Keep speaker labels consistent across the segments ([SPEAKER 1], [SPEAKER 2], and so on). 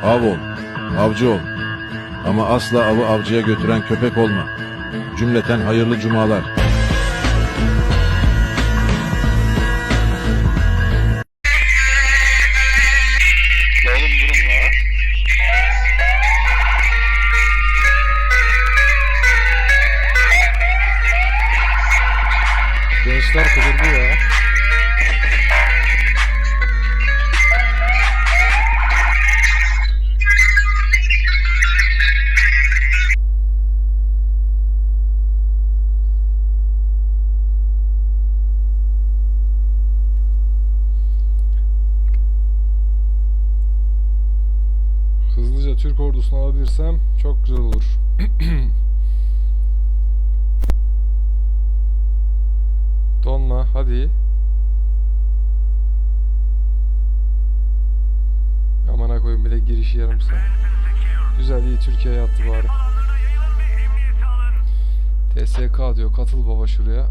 [SPEAKER 1] Av ol, avcı ol. Ama asla avı avcıya götüren köpek olma. Cümleten hayırlı cumalar.
[SPEAKER 2] Gençler kudurdu ya. Ordusunu alabilirsem çok güzel olur. Donma hadi. Amına koyayım bile girişi yarımsa. Güzel iyi Türkiye'ye attı bari. TSK diyor katıl baba şuraya.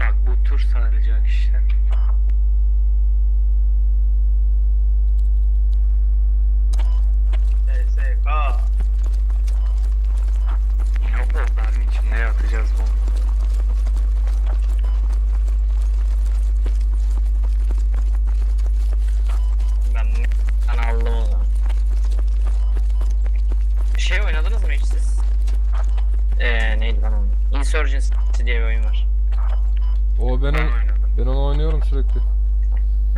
[SPEAKER 3] Bak bu tur saracak işte. Yine odanın içinde yatacağız bunu.
[SPEAKER 4] Ben ben aldım o zaman. Şey oynadınız mı hiç siz? Eee neydi lan onun? Insurgency diye bir oyun var.
[SPEAKER 2] O ben,
[SPEAKER 3] Ben
[SPEAKER 2] on-
[SPEAKER 3] oynadım.
[SPEAKER 2] ben onu oynuyorum sürekli.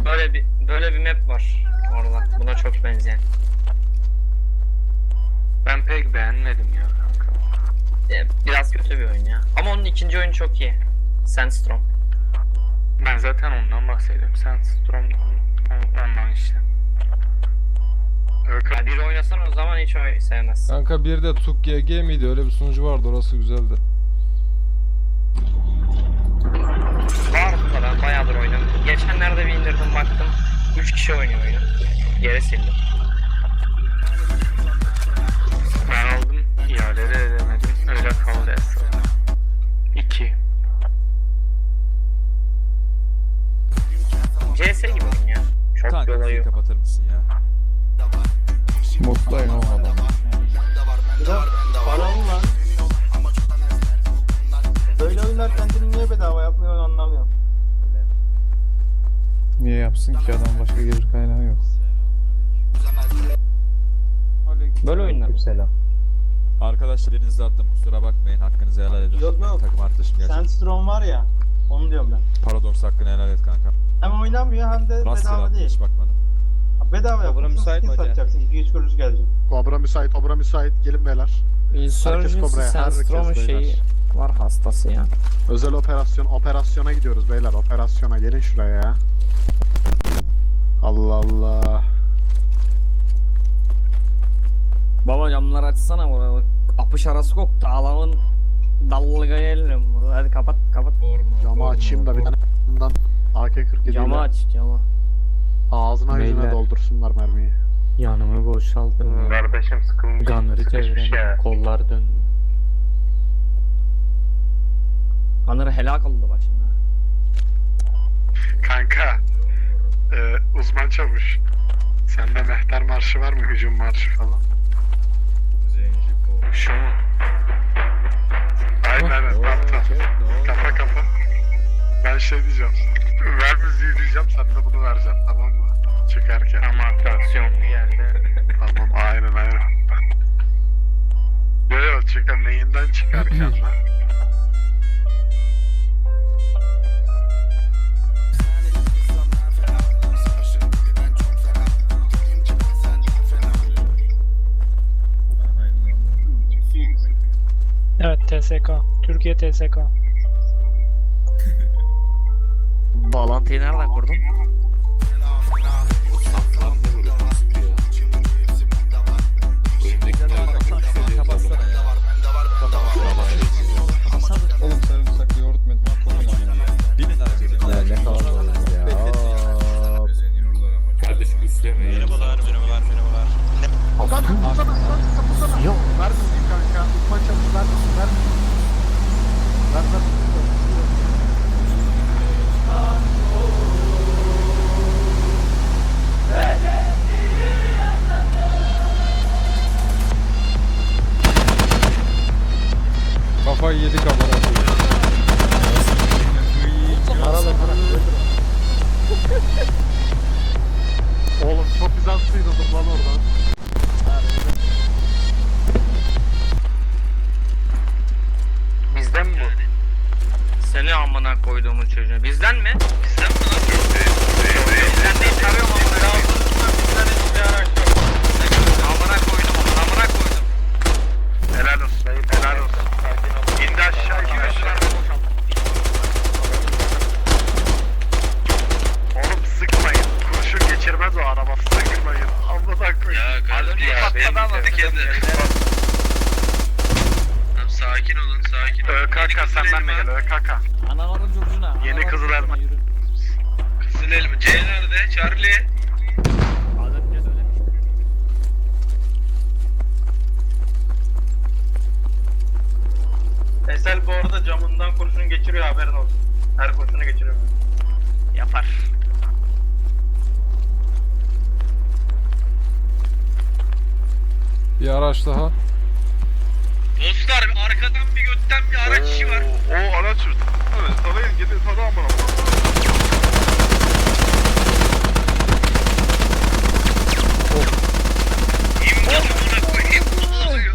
[SPEAKER 4] Böyle bir böyle bir map var orada. Buna çok benzeyen.
[SPEAKER 3] Ben pek beğenmedim ya kanka.
[SPEAKER 4] Ee, biraz kötü bir oyun ya. Ama onun ikinci oyunu çok iyi. Sandstorm.
[SPEAKER 3] Ben zaten ondan bahsediyorum. Sen Storm ondan işte. Öyle
[SPEAKER 4] Ya bir oynasan o zaman hiç oy sevmezsin.
[SPEAKER 2] Kanka bir de Tuk GG miydi? Öyle bir sunucu vardı orası güzeldi.
[SPEAKER 4] Var bu kadar bayağıdır oynadım. Geçenlerde bir indirdim baktım. 3 kişi oynuyor oyunu. Geri sildim. CS gibi oyun ya. Çok
[SPEAKER 5] Kanka
[SPEAKER 4] bir olayı
[SPEAKER 5] müziği
[SPEAKER 4] yok.
[SPEAKER 5] kapatır mısın ya?
[SPEAKER 2] Mutluyum ama.
[SPEAKER 6] Paralı lan. Böyle oyunlar kendini niye bedava yapmıyor anlamıyorum.
[SPEAKER 7] Niye yapsın ki adam başka gelir kaynağı yok.
[SPEAKER 4] Böyle oyunlar.
[SPEAKER 7] Selam.
[SPEAKER 5] Arkadaşlar elinizi attım kusura bakmayın hakkınızı helal edin.
[SPEAKER 6] Yok, yok.
[SPEAKER 5] Takım arkadaşım geldi.
[SPEAKER 6] Sandstorm var ya. Onu diyorum ben.
[SPEAKER 5] Paradox hakkını helal et kanka.
[SPEAKER 6] Hem oynamıyor hem de
[SPEAKER 5] Rastgele
[SPEAKER 6] bedava
[SPEAKER 5] attım
[SPEAKER 6] değil.
[SPEAKER 5] hiç bakmadım.
[SPEAKER 6] Bedava yapıyorsun
[SPEAKER 8] müsait mi
[SPEAKER 6] skin
[SPEAKER 8] hoca?
[SPEAKER 6] satacaksın. 200 kuruş gelecek.
[SPEAKER 8] Kobra müsait, Kobra müsait. Gelin beyler.
[SPEAKER 9] Insurgency
[SPEAKER 8] Kobra'ya, herkes
[SPEAKER 9] Sandstorm şeyi
[SPEAKER 8] beyler.
[SPEAKER 9] var hastası ya.
[SPEAKER 8] Özel operasyon, operasyona gidiyoruz beyler. Operasyona gelin şuraya ya. Allah Allah.
[SPEAKER 9] Baba camları açsana burada. Apış arası koktu. Alanın dalga gelirim. Hadi kapat kapat.
[SPEAKER 8] Camı açayım da bir tane bundan AK-47
[SPEAKER 9] Camı
[SPEAKER 8] ile
[SPEAKER 9] aç camı.
[SPEAKER 8] ağzına yüzüne
[SPEAKER 7] Beyler.
[SPEAKER 8] doldursunlar mermiyi.
[SPEAKER 7] Yanımı boşalttım.
[SPEAKER 3] Kardeşim sıkılmış.
[SPEAKER 7] Gunner'ı
[SPEAKER 3] sıkışmış
[SPEAKER 7] çevirelim.
[SPEAKER 3] ya.
[SPEAKER 7] Kollar döndü.
[SPEAKER 9] Anır helak oldu bak şimdi.
[SPEAKER 8] Kanka. e, uzman çavuş. Sende mehter marşı var mı? Hücum marşı falan.
[SPEAKER 3] Şu mu?
[SPEAKER 8] Aynen aynen. Kafa kafa. Ben şey diyeceğim. Ver müziği diyeceğim. Sen de bunu vereceksin tamam mı? Çıkarken.
[SPEAKER 3] Ama atraksiyonlu geldi.
[SPEAKER 8] Tamam aynen aynen. Yo yo çıkar neyinden çıkarken lan?
[SPEAKER 10] Evet TSK. Türkiye TSK.
[SPEAKER 9] Bağlantıyı nereden kurdun?
[SPEAKER 2] Amına
[SPEAKER 4] koyduğumun çocuğu. Bizden mi? Bizden mi lan? Bizden değil tarıyorum amına koyayım. Bizden hiçbir araç yok. Amına koydum amına koydum.
[SPEAKER 8] Helal olsun. Helal olsun. İndi aşağı iki gözler. Oğlum sıkmayın. Kurşun geçirmez o araba. Sıkmayın. Amına koyayım.
[SPEAKER 4] Az önce patladı ama
[SPEAKER 8] Sakin olun, sakin olun. ÖKK sen benimle gel, ÖKK.
[SPEAKER 5] Anaların curcuna.
[SPEAKER 8] Yeni Kızıl Elma. Kızıl elma. C nerede? Charlie.
[SPEAKER 6] Esel bu arada camından kurşun geçiriyor haberin olsun. Her kurşunu geçiriyor.
[SPEAKER 4] Yapar.
[SPEAKER 2] Bir araç daha.
[SPEAKER 8] Dostlar arkadan bir götten bir araç işi var. O araç Evet, tarayın gidin amına. İmdat amına koyayım. Ne oluyor?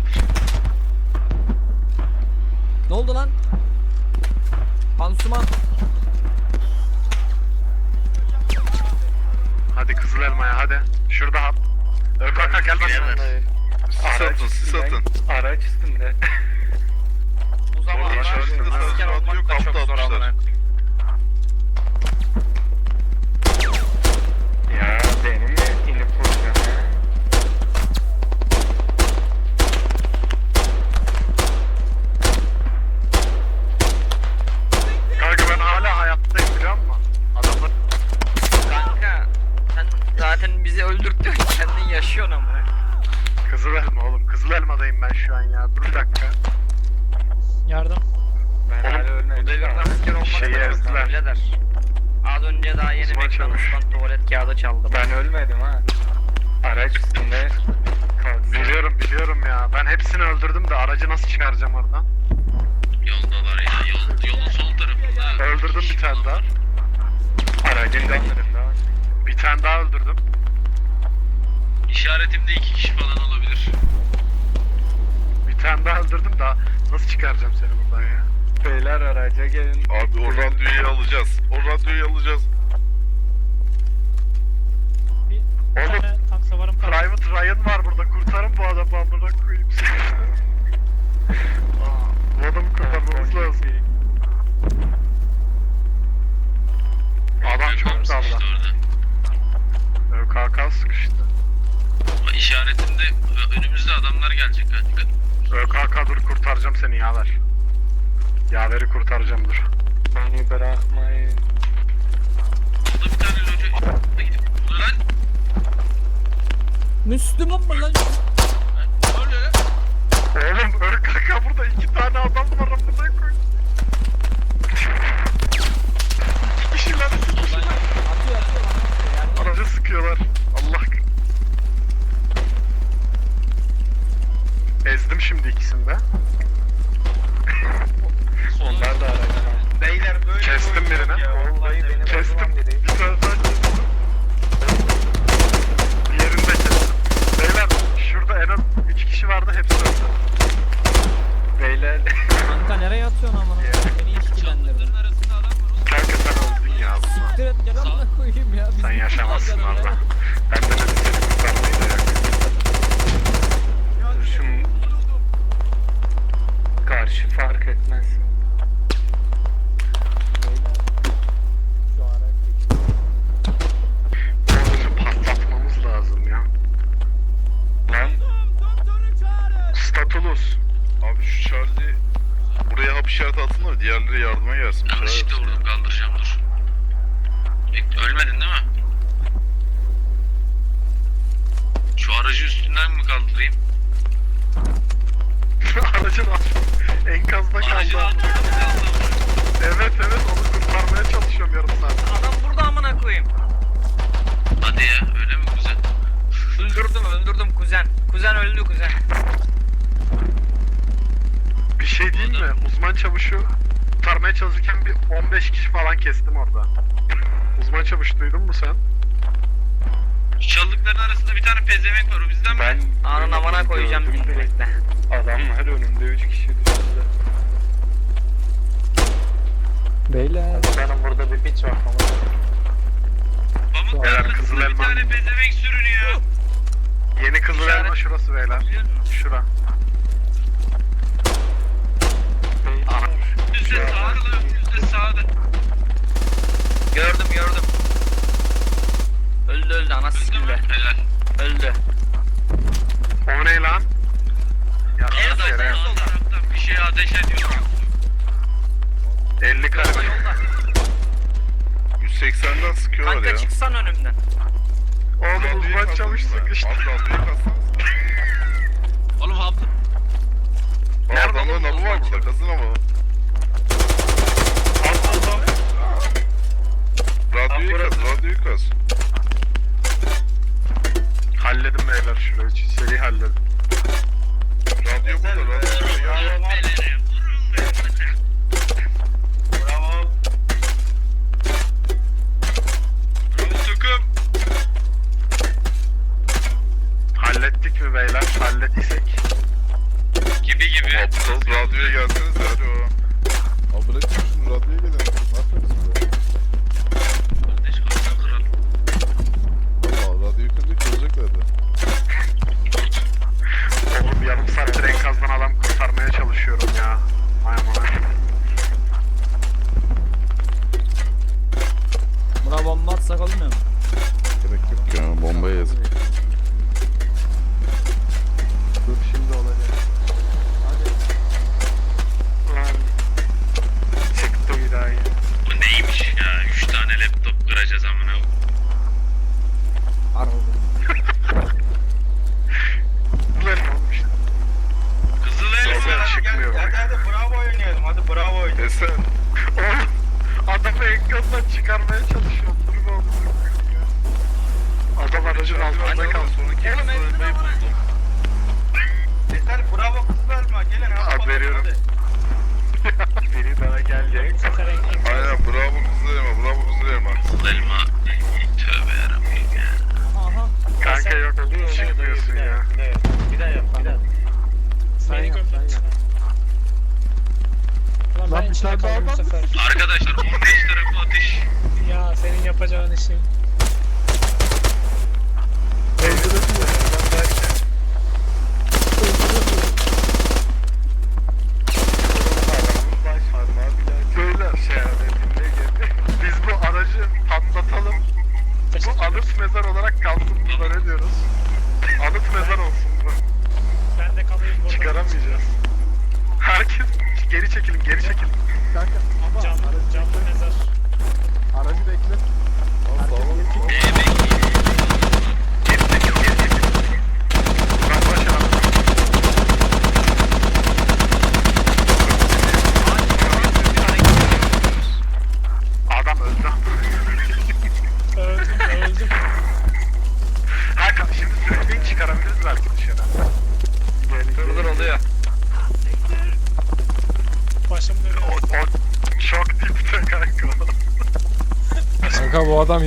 [SPEAKER 5] Ne oldu lan? Pansuman.
[SPEAKER 8] Hadi kızıl elmaya hadi. Şurada hap. ÖKK gel bak. Sis atın, sis atın. Araç üstünde.
[SPEAKER 4] Bu zaman
[SPEAKER 8] Oğlum,
[SPEAKER 4] asker
[SPEAKER 8] şöyle sağ
[SPEAKER 4] olmak
[SPEAKER 8] yok,
[SPEAKER 4] da çok zor
[SPEAKER 8] atmışlar.
[SPEAKER 4] amına koyayım.
[SPEAKER 8] Ya benim vuracağım ya? Kanka ben hala hayattayım biliyor musun? Adamlar
[SPEAKER 4] Kanka sen zaten bizi öldürttün kendin yaşıyorsun ama.
[SPEAKER 8] Kızıl elma oğlum. Kızıl elmadayım ben şu an ya. Dur bir dakika.
[SPEAKER 10] Yardım.
[SPEAKER 8] Ben hala ölmedim.
[SPEAKER 4] Bu devirde asker olmak
[SPEAKER 8] Şeyi
[SPEAKER 4] da
[SPEAKER 8] ezdiler.
[SPEAKER 4] birader. Az önce daha yeni
[SPEAKER 8] Osman.
[SPEAKER 4] McDonald's'tan tuvalet kağıdı çaldım.
[SPEAKER 8] Ben ölmedim ha. Araç üstünde Biliyorum biliyorum ya. Ben hepsini öldürdüm de aracı nasıl çıkaracağım oradan?
[SPEAKER 11] Yoldalar ya. Yol, yolun sol tarafında.
[SPEAKER 8] Öldürdüm bir tane daha. Aracın yanlarında. Bir tane daha öldürdüm.
[SPEAKER 11] İşaretimde iki kişi falan olabilir.
[SPEAKER 8] Bir tane daha öldürdüm daha. Nasıl çıkaracağım seni buradan ya? Beyler araca gelin.
[SPEAKER 11] Abi o radyoyu alacağız. O radyoyu alacağız.
[SPEAKER 10] Bir
[SPEAKER 8] Oğlum,
[SPEAKER 10] tane tank savarım kaldı.
[SPEAKER 8] Private Ryan var burada. Kurtarın bu adamı amına koyayım seni. Aa, bu adamı kurtarmamız lazım. Adam çok
[SPEAKER 11] Sıkıştı
[SPEAKER 8] dalda.
[SPEAKER 11] orada.
[SPEAKER 8] ÖKK sıkıştı.
[SPEAKER 11] İşaretimde önümüzde adamlar gelecek. Hadi.
[SPEAKER 8] ÖKK dur kurtaracağım seni yaver. Yaveri kurtaracağım dur. Beni bırakmayın.
[SPEAKER 11] Burada bir tane loca gidip lan?
[SPEAKER 5] Müslüman mı lan?
[SPEAKER 11] Lan?
[SPEAKER 8] Oğlum ÖKK burada iki tane adam var amına koy. Kişiler.
[SPEAKER 5] Yani
[SPEAKER 8] Aracı sıkıyorlar. Ezdim şimdi ikisini de. Onlar da aracı.
[SPEAKER 6] Beyler böyle
[SPEAKER 8] Kestim birini. Kestim. Bir tane daha kestim. Diğerini de kestim. Beyler şurada en az 3 kişi vardı hepsi öldü. Beyler.
[SPEAKER 5] Kanka nereye atıyorsun amına? Beni ilişkilendirdin.
[SPEAKER 11] arasında adam var oğlum.
[SPEAKER 8] Kanka sen öldün ya.
[SPEAKER 5] Siktir et gel amına koyayım ya.
[SPEAKER 8] Sen yaşamazsın orada.
[SPEAKER 4] Öldü kuzen.
[SPEAKER 8] Bir şey diyeyim mi? Uzman çavuşu kurtarmaya çalışırken bir 15 kişi falan kestim orada. Uzman çavuş duydun mu sen?
[SPEAKER 11] Çaldıkların arasında bir tane pezevenk var o bizden mi?
[SPEAKER 8] Ben
[SPEAKER 4] Anın amına koyacağım şimdi bekle.
[SPEAKER 8] Adamlar önümde 3 kişi düştü.
[SPEAKER 7] Beyler.
[SPEAKER 6] Benim burada bir piç var.
[SPEAKER 11] Pamuk
[SPEAKER 8] Beyler, Kızıl
[SPEAKER 11] bir
[SPEAKER 8] Elma.
[SPEAKER 11] tane pezevenk sürünüyor.
[SPEAKER 8] Yeni kızıl elma şurası beyler. Şura. Ana.
[SPEAKER 11] Yüzde sağda yüzde sağda.
[SPEAKER 4] Gördüm gördüm. Öldü öldü anası
[SPEAKER 11] Öldü mü?
[SPEAKER 4] sikildi.
[SPEAKER 11] Helal.
[SPEAKER 4] Öldü.
[SPEAKER 8] O ne lan? Ya
[SPEAKER 11] En
[SPEAKER 8] sus yere.
[SPEAKER 11] sol taraftan bir şey ateş ediyor.
[SPEAKER 8] 50 kare.
[SPEAKER 11] 180'den sıkıyorlar
[SPEAKER 4] Kanka çıksan önümden.
[SPEAKER 8] Oğlum uzman çavuş sıkıştı.
[SPEAKER 11] Oğlum haplı.
[SPEAKER 8] Nerede oğlum
[SPEAKER 11] nabu var burada kazın ama. Radyoyu kaz, radyoyu kaz.
[SPEAKER 8] Halledim beyler şurayı. Seri halledim.
[SPEAKER 11] Radyo burada, radyo ya.
[SPEAKER 8] Halletiysek.
[SPEAKER 11] Gibi gibi. Aptal radyoya gelseniz alo.
[SPEAKER 12] Abi bırakın şunu radyoya gelin. Ne yapıyorsunuz
[SPEAKER 6] hadi.
[SPEAKER 8] Biri daha gelecek.
[SPEAKER 11] Aynen bravo kızıl elma, bravo kızıl elma. Kızıl elma. Tövbe yarabbim ya.
[SPEAKER 5] Aha.
[SPEAKER 8] Kanka yok çıkmıyorsun ya.
[SPEAKER 6] Bir daha yap. Bir daha yap.
[SPEAKER 10] beni gömdün. Ulan ben içine kaldım bu sefer.
[SPEAKER 11] Arkadaşlar 15 tarafı ateş.
[SPEAKER 10] Ya senin yapacağın işi.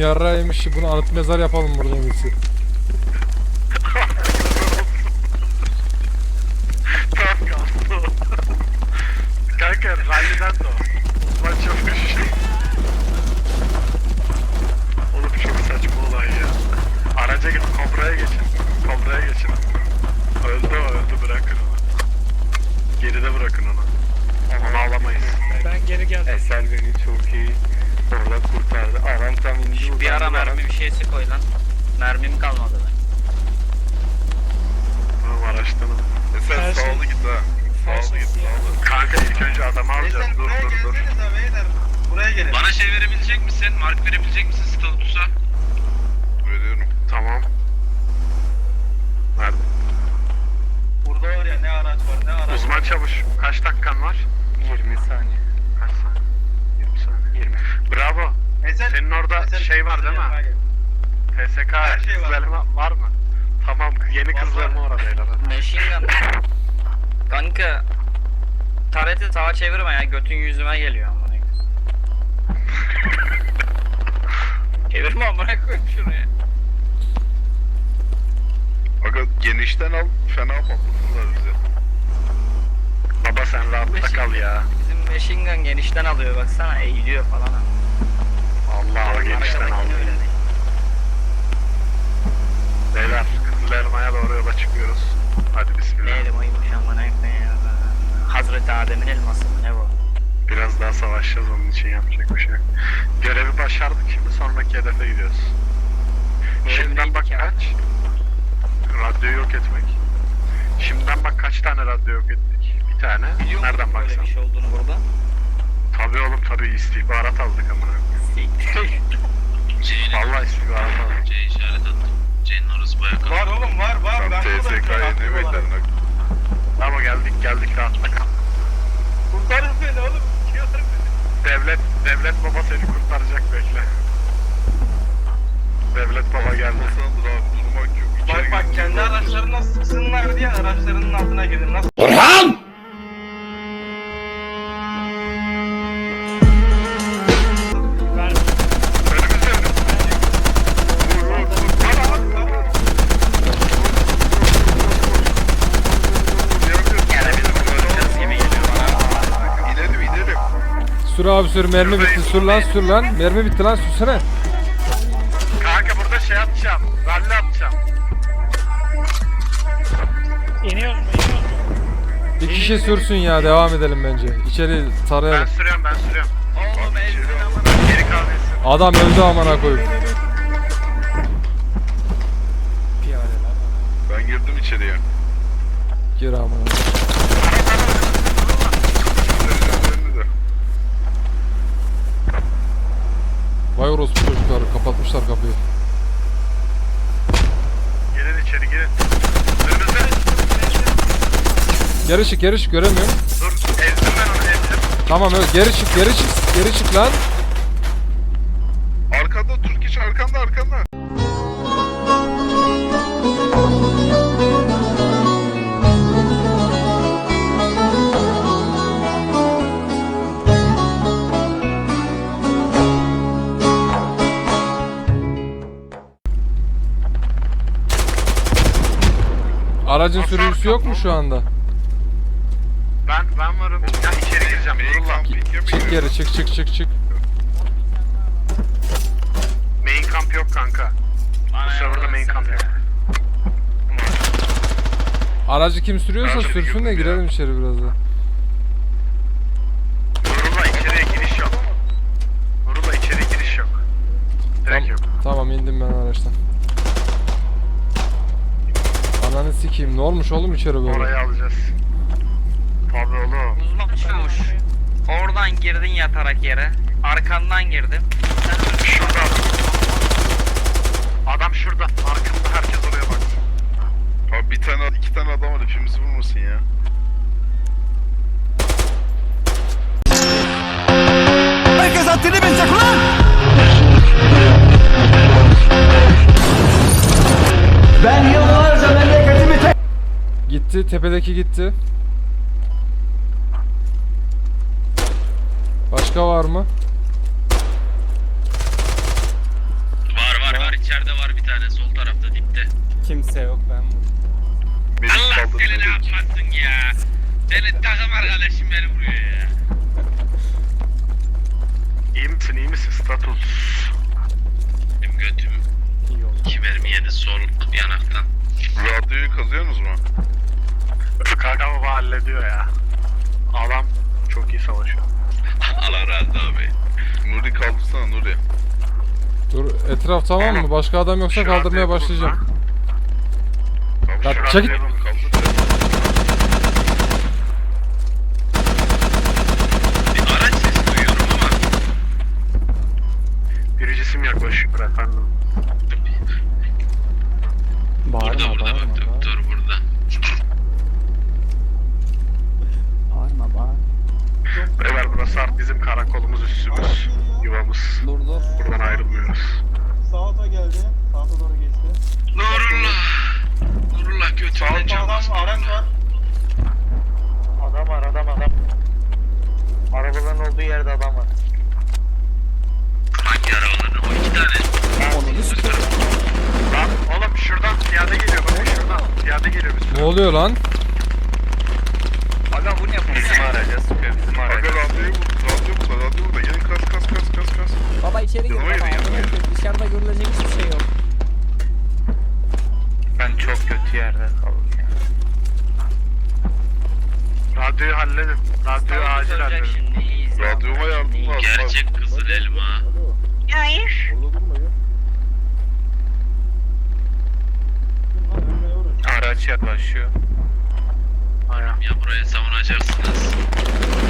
[SPEAKER 2] Yarra yemiş. Bunu anıt mezar yapalım burada en iyisi.
[SPEAKER 8] Tam kaldı. Kanka ralliden de o. Lan çavuş. Oğlum çok saçma olay ya. Araca gidip kobraya geçin. Kobraya geçin. Öldü o öldü bırakın onu. Geride bırakın onu. Onu alamayız.
[SPEAKER 10] Ben geri geldim.
[SPEAKER 8] Eser beni çok iyi orada kurtardı. Aram tam indi.
[SPEAKER 4] Bir ara mermi bir şeysi koy lan. Mermim kalmadı lan.
[SPEAKER 8] Tamam araçtan al.
[SPEAKER 11] Esen
[SPEAKER 10] Her şey-
[SPEAKER 11] sağlı git ha.
[SPEAKER 10] her
[SPEAKER 11] Sağlı
[SPEAKER 10] şey
[SPEAKER 11] git sağlı.
[SPEAKER 8] Kanka ilk önce adamı alacağız.
[SPEAKER 6] Neyse
[SPEAKER 8] Dur dur dur.
[SPEAKER 6] beyler. Buraya gelin.
[SPEAKER 11] Bana şey verebilecek misin? Mark verebilecek misin Status'a? Veriyorum.
[SPEAKER 8] Tamam. Nerede?
[SPEAKER 6] Burada var ya ne araç var ne araç.
[SPEAKER 8] Uzman çavuş kaç dakikan var? 20 saniye. Kaç saniye? 20 saniye. 20. Bravo.
[SPEAKER 6] Eser,
[SPEAKER 8] Senin orada
[SPEAKER 6] Eser,
[SPEAKER 8] şey var değil mi? PSK
[SPEAKER 6] şey var.
[SPEAKER 8] kızlarıma var mı? Tamam yeni
[SPEAKER 6] Var,
[SPEAKER 8] kızlarıma
[SPEAKER 6] var.
[SPEAKER 8] hadi.
[SPEAKER 4] Machine gun. Kanka tareti sağa çevirme ya götün yüzüme geliyor amına. Çevirme amına koyayım şunu ya.
[SPEAKER 11] Aga genişten al fena patlatırlar bize.
[SPEAKER 8] Baba sen rahatta kal ya.
[SPEAKER 4] Machine gun genişten alıyor baksana eğiliyor falan.
[SPEAKER 8] Allah genişten aldı. Beyler Kızıl Elma'ya doğru yola çıkıyoruz. Hadi bismillah.
[SPEAKER 4] Neydi oymuş amına ya. Hazreti Adem'in elması mı ne bu?
[SPEAKER 8] Biraz daha savaşacağız onun için yapacak bir şey yok. Görevi başardık şimdi sonraki hedefe gidiyoruz. Şimdiden bak kaç. Radyoyu yok etmek. Şimdiden bak kaç tane radyo yok ettik. Bir tane.
[SPEAKER 4] Biliyor
[SPEAKER 8] Nereden
[SPEAKER 4] musun böyle
[SPEAKER 8] baksan.
[SPEAKER 4] bir şey olduğunu burada?
[SPEAKER 8] Tabii oğlum tabii istihbarat aldık amına. Vallahi istihbarat aldık.
[SPEAKER 11] C işaret attım. C'nin orası bayağı
[SPEAKER 6] Var oğlum var var.
[SPEAKER 11] Tam
[SPEAKER 6] Ben buradayım aktif
[SPEAKER 11] ne
[SPEAKER 6] olarak.
[SPEAKER 11] bekledin?
[SPEAKER 8] Ama geldik geldik rahatla kal.
[SPEAKER 6] Kurtarın beni oğlum. Çıkıyorlar beni.
[SPEAKER 8] Devlet, devlet baba seni kurtaracak bekle. Devlet baba geldi.
[SPEAKER 11] Masandır abi durmak yok. İçeri
[SPEAKER 6] Bak bak kendi araçlarına sıksınlar diye araçlarının altına girin. Nasıl?
[SPEAKER 10] Ver.
[SPEAKER 2] Sür mermi bitti sür lan sür lan. Mermi bitti lan sürsene.
[SPEAKER 8] Kanka burada şey atacağım. Rally atacağım.
[SPEAKER 10] İniyoruz mu? İniyoruz mu?
[SPEAKER 2] Bir kişi sürsün ya devam edelim bence. İçeri
[SPEAKER 8] Ben
[SPEAKER 2] tarayalım.
[SPEAKER 8] sürüyorum ben sürüyorum.
[SPEAKER 4] Oğlum amına.
[SPEAKER 8] Geri kahvesi.
[SPEAKER 2] Adam öldü amına koyayım.
[SPEAKER 11] Ben girdim içeriye.
[SPEAKER 2] Gir amına.
[SPEAKER 11] Önünde de.
[SPEAKER 2] Vay orospu kapatmışlar kapıyı.
[SPEAKER 8] Girin içeri girin. Önümüzde.
[SPEAKER 2] Geri çık geri çık göremiyorum.
[SPEAKER 8] Dur ezdim ben onu ezdim.
[SPEAKER 2] Tamam öyle geri çık geri çık geri çık lan. Aracın sürücüsü yok mu şu anda?
[SPEAKER 8] Ben ben varım. Ya içeri gireceğim. Dur lan.
[SPEAKER 2] Çık geri çık çık çık çık.
[SPEAKER 8] Main camp yok kanka. Bu serverda main camp yok.
[SPEAKER 2] Aracı kim sürüyorsa
[SPEAKER 11] Aracı
[SPEAKER 2] sürsün de
[SPEAKER 11] ya.
[SPEAKER 2] girelim içeri biraz da.
[SPEAKER 8] Nurullah içeriye giriş yok. Nurullah içeriye giriş yok. Direkt yok.
[SPEAKER 2] Tamam indim ben araçtan. Ananı sikeyim ne olmuş oğlum içeri böyle?
[SPEAKER 8] Orayı alacağız. Tabii oğlum.
[SPEAKER 4] Uzman çavuş. Oradan girdin yatarak yere. Arkandan girdim. Sen.
[SPEAKER 8] Şurada adam. Şurada. Arkamda herkes oraya baksın.
[SPEAKER 11] Abi bir tane iki tane adam var hepimizi vurmasın ya.
[SPEAKER 2] Gitti tepedeki gitti. Başka var mı?
[SPEAKER 11] Var var var içeride var bir tane sol tarafta dipte.
[SPEAKER 5] Kimse yok ben vurdum.
[SPEAKER 11] Beni kaldırdı. yapmasın ya. Senin takım arkadaşım beni vuruyor ya.
[SPEAKER 8] İyi misin iyi misin status?
[SPEAKER 11] Benim götüm iki mermi yedi sol yanaktan. Radyoyu kazıyorsunuz mu?
[SPEAKER 8] Kanka baba hallediyor ya. Adam çok iyi savaşıyor.
[SPEAKER 11] Allah razı abi. Nuri kaldırsana Nuri.
[SPEAKER 2] Dur etraf tamam mı? Başka adam yoksa
[SPEAKER 8] Şu
[SPEAKER 2] kaldırmaya başlayacağım.
[SPEAKER 11] Şu
[SPEAKER 2] çekil.
[SPEAKER 11] kaldır. Bir araç sesi duyuyorum ama.
[SPEAKER 8] Bir cisim yaklaşıyor efendim.
[SPEAKER 5] Bağırma
[SPEAKER 11] Burada burada
[SPEAKER 5] bağırma
[SPEAKER 11] bak
[SPEAKER 5] bağırma.
[SPEAKER 11] doktor burada.
[SPEAKER 5] Bağırma bağırma.
[SPEAKER 8] Beyler burası artık bizim karakolumuz üssümüz. Yuvamız.
[SPEAKER 5] Dur dur.
[SPEAKER 8] Buradan ayrılmıyoruz.
[SPEAKER 6] Sağata geldi. Sağata doğru geçti.
[SPEAKER 11] Nurullah. Nurullah götünden çalmasın.
[SPEAKER 6] adam araç var.
[SPEAKER 8] Adam var adam adam.
[SPEAKER 6] Arabaların olduğu yerde adam var.
[SPEAKER 12] Hangi arabaların? O iki tane.
[SPEAKER 4] Onu sıkıyorum.
[SPEAKER 8] Lan oğlum şuradan piyade geliyor bakın şuradan. Piyade geliyor sürü.
[SPEAKER 2] Ne oluyor lan?
[SPEAKER 3] Aga bu ne? Bizim araca sıkıyor bizim
[SPEAKER 12] Aga radyoyu bul. Radyo burada. Radyo burada. Gelin kas kas kas kas kas.
[SPEAKER 4] Baba içeri gir
[SPEAKER 12] Yanıma yürü, yanıma
[SPEAKER 4] koyayım. Dışarıda görülecek hiçbir şey yok.
[SPEAKER 3] Ben çok kötü yerde kaldım ya.
[SPEAKER 8] Radyoyu halledin. Radyoyu acil halledin.
[SPEAKER 12] Radyoma yardım lazım. Gerçek kızıl elma.
[SPEAKER 10] Hayır.
[SPEAKER 3] Araç yaklaşıyor.
[SPEAKER 12] Ya buraya savunacaksınız.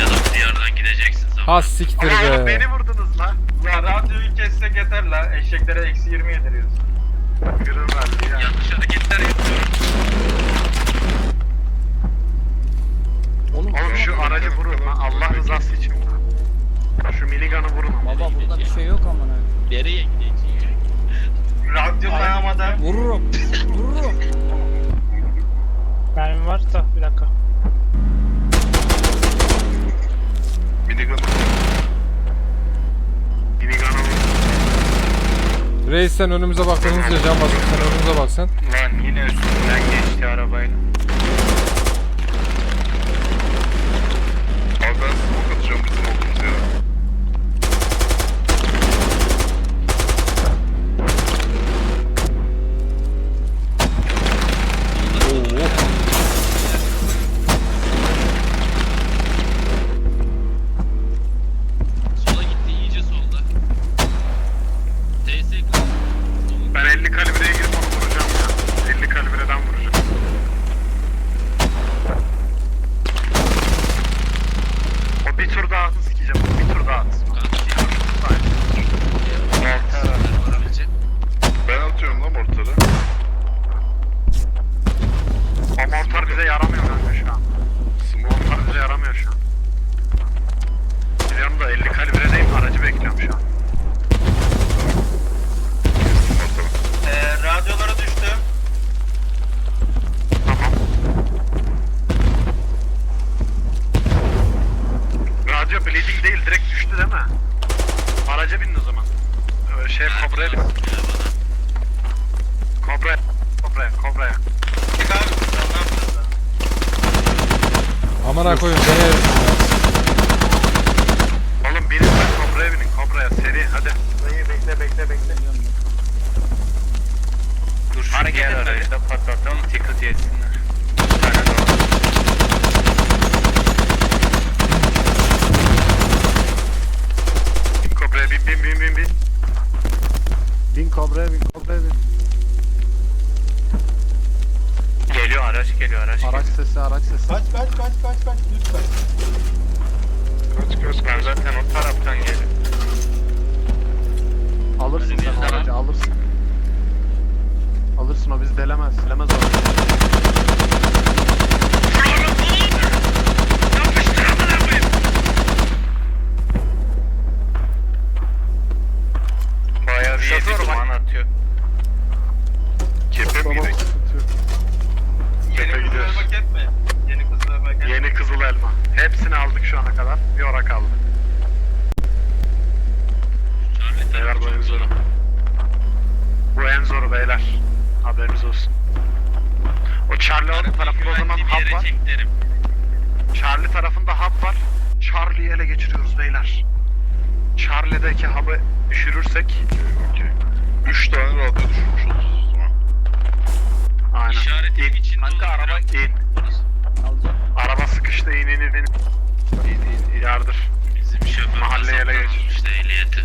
[SPEAKER 12] Ya da bu diyardan gideceksiniz ama.
[SPEAKER 2] Ha siktir
[SPEAKER 8] oğlum
[SPEAKER 2] be.
[SPEAKER 8] beni vurdunuz lan.
[SPEAKER 6] Ya radyoyu kessek yeter la. Eşeklere eksi 20 yediriyoruz.
[SPEAKER 8] Verdi ya.
[SPEAKER 12] Yanlış hareketler yapıyorum.
[SPEAKER 4] Oğlum,
[SPEAKER 8] Oğlum şu aracı vurun lan. Allah rızası için vurun. Şu minigun'ı vurun.
[SPEAKER 4] Baba burada bir şey yok amına.
[SPEAKER 12] Nereye gideceğiz?
[SPEAKER 6] Radyo dayanmadan.
[SPEAKER 4] Vururum. Vururum.
[SPEAKER 10] Mermi var da bir dakika.
[SPEAKER 12] Minigun.
[SPEAKER 8] Minigun'ı vurun.
[SPEAKER 2] Reis sen önümüze bak ben hızlıca cam basıp sen önümüze bak sen.
[SPEAKER 3] Lan yine üstünden geçti arabayla.
[SPEAKER 11] Alırsın. Alırsın o bizi delemez. Delemez o aracı.
[SPEAKER 3] Bayağı bir yedi
[SPEAKER 8] Şoför bak.
[SPEAKER 3] duman atıyor.
[SPEAKER 12] Kepe mi
[SPEAKER 11] Tamam
[SPEAKER 12] gidelim?
[SPEAKER 11] sıkıntı yok.
[SPEAKER 8] Kepe
[SPEAKER 6] Yeni
[SPEAKER 8] gidiyoruz.
[SPEAKER 6] kızıl paket mi? Yeni kızıl paket.
[SPEAKER 8] Yeni kızıl elma. Hepsini aldık şu ana kadar. Bir ora kaldı. Beyler bu en zoru. Bu en zoru beyler. Haberiniz olsun. O Charlie Orton tarafında o zaman hub var. Charlie tarafında hub var. Charlie'yi ele geçiriyoruz beyler. Charlie'deki hub'ı düşürürsek
[SPEAKER 12] Okey. 3 tane radyo düşürmüş oluruz o zaman.
[SPEAKER 8] aynen.
[SPEAKER 12] İşaretin içinde
[SPEAKER 3] Kanka araba
[SPEAKER 8] İn.
[SPEAKER 4] Alacağım.
[SPEAKER 8] Araba sıkıştı in in in in. İn in yardır.
[SPEAKER 12] Bizim şoför
[SPEAKER 8] Mahalleye ele geçir.
[SPEAKER 12] işte ehliyeti.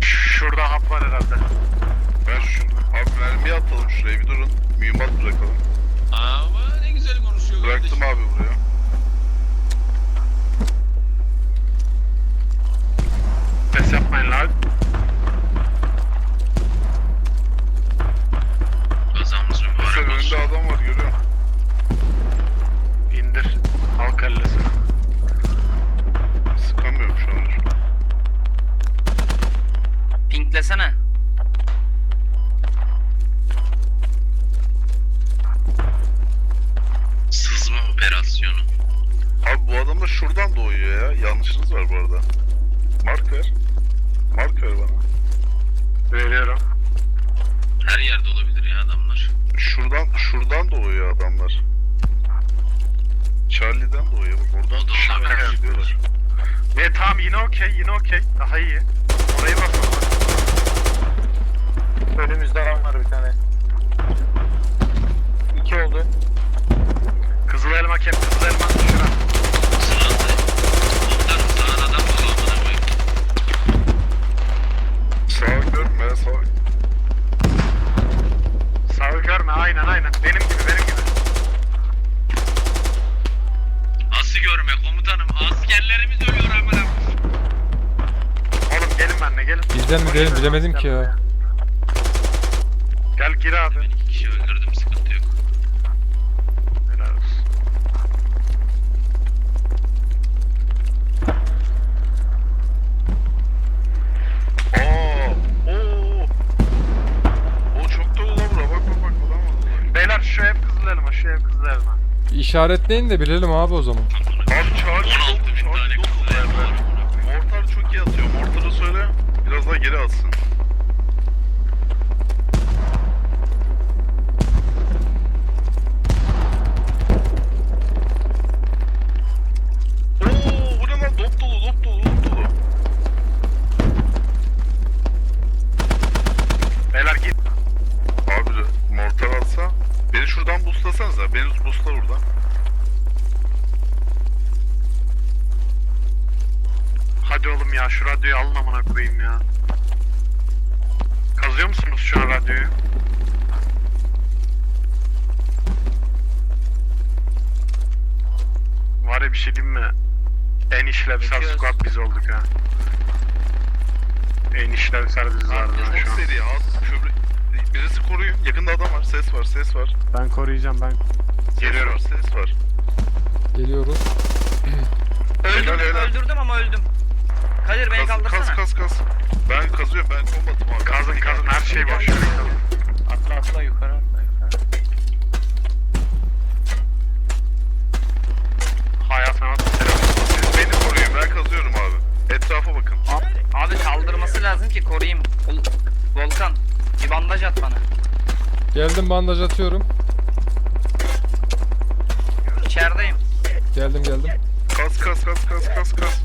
[SPEAKER 8] Şurada hub var herhalde.
[SPEAKER 12] Ben şunu abi mermiyi atalım şuraya bir durun. Mühimmat bırakalım. Ama ne güzel konuşuyor Bıraktım abi buraya.
[SPEAKER 8] Ses yapmayın lan.
[SPEAKER 12] Kazamız
[SPEAKER 8] Mesela
[SPEAKER 12] mübarek
[SPEAKER 8] önünde
[SPEAKER 12] olsun. adam var görüyorum.
[SPEAKER 8] İndir. Al kellesini.
[SPEAKER 12] Sıkamıyorum şu an.
[SPEAKER 3] pinklesene.
[SPEAKER 12] Sızma operasyonu. şuradan doğuyor ya. Yanlışınız var bu arada. Mark ver. Ver bana.
[SPEAKER 8] Veriyorum.
[SPEAKER 12] Her yerde olabilir ya adamlar. Şuradan şuradan doğuyor adamlar. Charlie'den doğuyor. Bak oradan dışarı gidiyorlar.
[SPEAKER 8] Ve tamam yine okey yine okey. Daha iyi. Orayı basalım.
[SPEAKER 3] Önümüzde adam var bir tane. İki oldu.
[SPEAKER 8] Kızıl elma kep kızıl elma şura.
[SPEAKER 12] Sağ.
[SPEAKER 8] Sağı görme aynen aynen. Benim gibi benim gibi.
[SPEAKER 12] Nasıl görme komutanım? Askerlerimiz ölüyor amına.
[SPEAKER 8] Oğlum gelin benimle gelin.
[SPEAKER 2] Bizden mi değil bilemedim ki ya.
[SPEAKER 8] Gel gir abi.
[SPEAKER 2] İşaretleyin de bilelim abi o zaman.
[SPEAKER 8] Bir şey diyeyim mi? En işlevsel
[SPEAKER 4] Yapıyoruz.
[SPEAKER 8] squad biz olduk ha. En işlevsel biz
[SPEAKER 12] Abi
[SPEAKER 8] harbiden şu
[SPEAKER 12] çok
[SPEAKER 8] an.
[SPEAKER 12] seri az köprü. Birisi koruyun. Yakında adam var. Ses var. Ses var.
[SPEAKER 13] Ben koruyacağım ben.
[SPEAKER 12] Ses
[SPEAKER 8] Geliyorum.
[SPEAKER 12] Var, ses var.
[SPEAKER 2] Geliyoruz.
[SPEAKER 4] Öldüm,
[SPEAKER 12] Helal, helal.
[SPEAKER 4] öldürdüm ama öldüm. Kadir beni
[SPEAKER 12] Kaz,
[SPEAKER 4] kaldırsana.
[SPEAKER 12] kaz kaz kaz. Ben kazıyorum. Ben kombatım abi.
[SPEAKER 8] Kazın kazın her şeyi boş.
[SPEAKER 3] Atla atla yukarı
[SPEAKER 12] Etrafa bakın.
[SPEAKER 4] Abi kaldırması lazım ki koruyayım. Ol- Volkan bir bandaj at bana.
[SPEAKER 2] Geldim bandaj atıyorum.
[SPEAKER 4] İçerideyim.
[SPEAKER 2] Geldim geldim.
[SPEAKER 12] Kaz kaz kaz kaz kaz kaz.